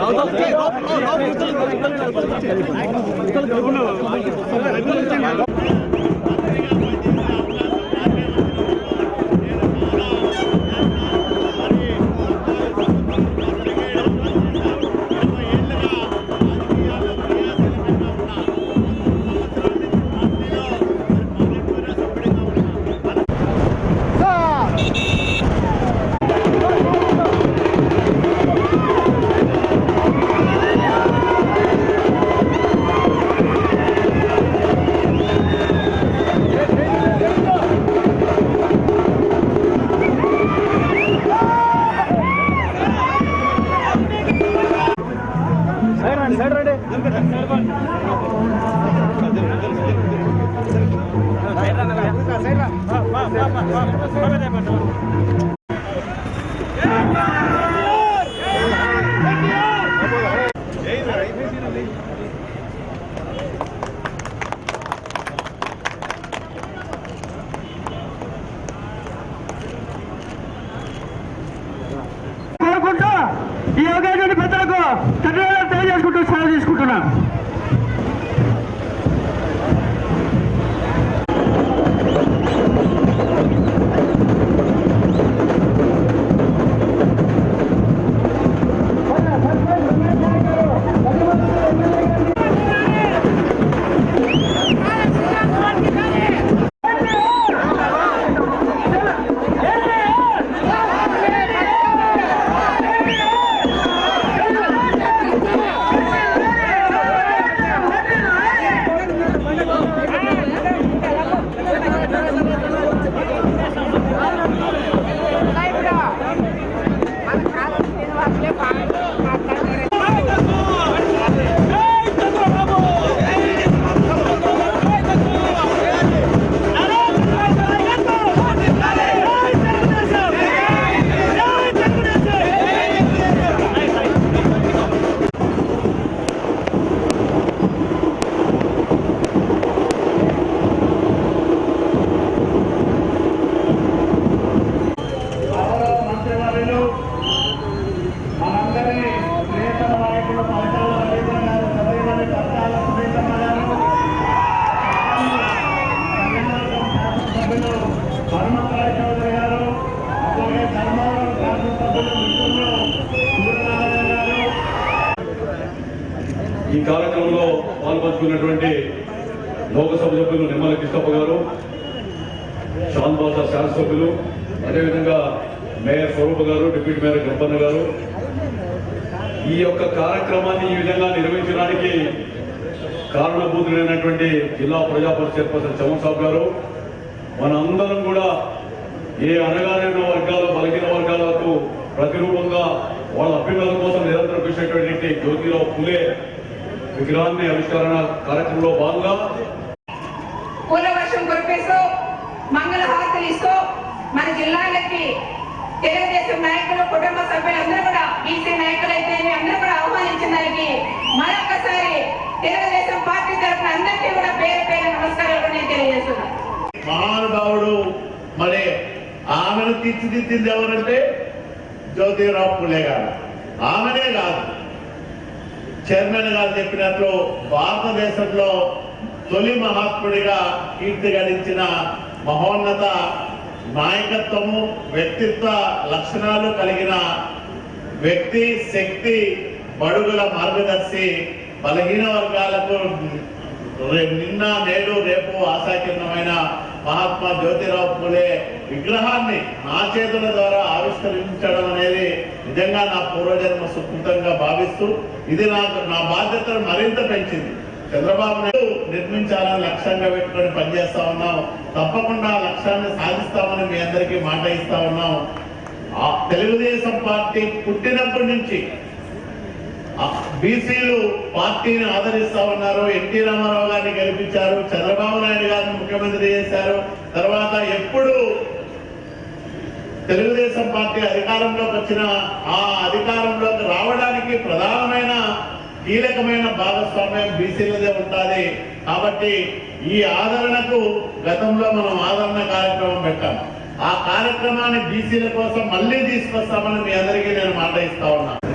రావు రావు రావు రావు hacerla hacerla hacerla va ঘটনা। ఈ కార్యక్రమంలో పాల్పంచుకున్నటువంటి లోకసభ సభ్యులు నిమ్మల కృష్ణప్ప గారు శాంతబాస శాసనసభ్యులు అదేవిధంగా మేయర్ స్వరూప గారు డిప్యూటీ మేయర్ గంపన్న గారు. ఈ యొక్క కార్యక్రమాన్ని ఈ విధంగా నిర్వహించడానికి కారణభూతులైనటువంటి జిల్లా ప్రజా పరిషత్ చైర్పర్సన్ చమన్ గారు గారు మనందరం కూడా ఏ అనగానైన వర్గాలు బలహీన వర్గాలకు ప్రతిరూపంగా వాళ్ళ అభ్యున్నత కోసం నిరంతరం కృషినటువంటి జ్యోతిరావు పులే విగ్రహాన్ని ఆవిష్కరణ కార్యక్రమంలో భాగంగా పూల వర్షం కురిపిస్తూ మంగళ హారతులు ఇస్తూ మన జిల్లాలకి తెలుగుదేశం నాయకులు కుటుంబ సభ్యులందరూ కూడా బీసీ నాయకులు అయితే అందరూ కూడా ఆహ్వానించిన దానికి మరొకసారి తెలుగుదేశం పార్టీ తరఫున అందరికీ కూడా పేరు పేరు నమస్కారాలు నేను తెలియజేస్తున్నాను. మహానుభావుడు మరి ఆమెను తీర్చిదిద్దింది ఎవరంటే జ్యోతిరావు పులే గారు. ఆమెనే కాదు చైర్మన్ గారు చెప్పినట్లు భారతదేశంలో తొలి మహాత్ముడిగా కీర్తి గడించిన మహోన్నత నాయకత్వము వ్యక్తిత్వ లక్షణాలు కలిగిన వ్యక్తి శక్తి బడుగుల మార్గదర్శి బలహీన వర్గాలకు నిన్న నేడు రేపు ఆశాకిరణమైన మహాత్మా జ్యోతిరావు పూలే విగ్రహాన్ని నా చేతుల ద్వారా ఆవిష్కరించడం అనేది నిజంగా నా పూర్వజన్మ సుకృతంగా భావిస్తూ ఇది నాకు నా బాధ్యతను మరింత పెంచింది. చంద్రబాబు నాయుడు నిర్మించాలని లక్ష్యంగా పెట్టుకొని పనిచేస్తా ఉన్నాం. తప్పకుండా లక్ష్యాన్ని సాధిస్తామని మీ అందరికీ మాట ఇస్తా ఉన్నాం. ఆ తెలుగుదేశం పార్టీ పుట్టినప్పటి నుంచి బీసీలు పార్టీని ఆదరిస్తా ఉన్నారు. ఎన్టీ రామారావు గారిని గెలిపించారు. చంద్రబాబు నాయుడు గారిని ముఖ్యమంత్రి చేశారు. తర్వాత ఎప్పుడు తెలుగుదేశం పార్టీ అధికారంలోకి వచ్చిన ఆ అధికారంలోకి రావడానికి ప్రధానమైన కీలకమైన భాగస్వామ్యం బీసీలదే ఉంటుంది. కాబట్టి ఈ ఆదరణకు గతంలో మనం ఆదరణ కార్యక్రమం పెట్టాం. ఆ కార్యక్రమాన్ని బీసీల కోసం మళ్ళీ తీసుకొస్తామని మీ అందరికీ నేను మాట ఇస్తా ఉన్నాను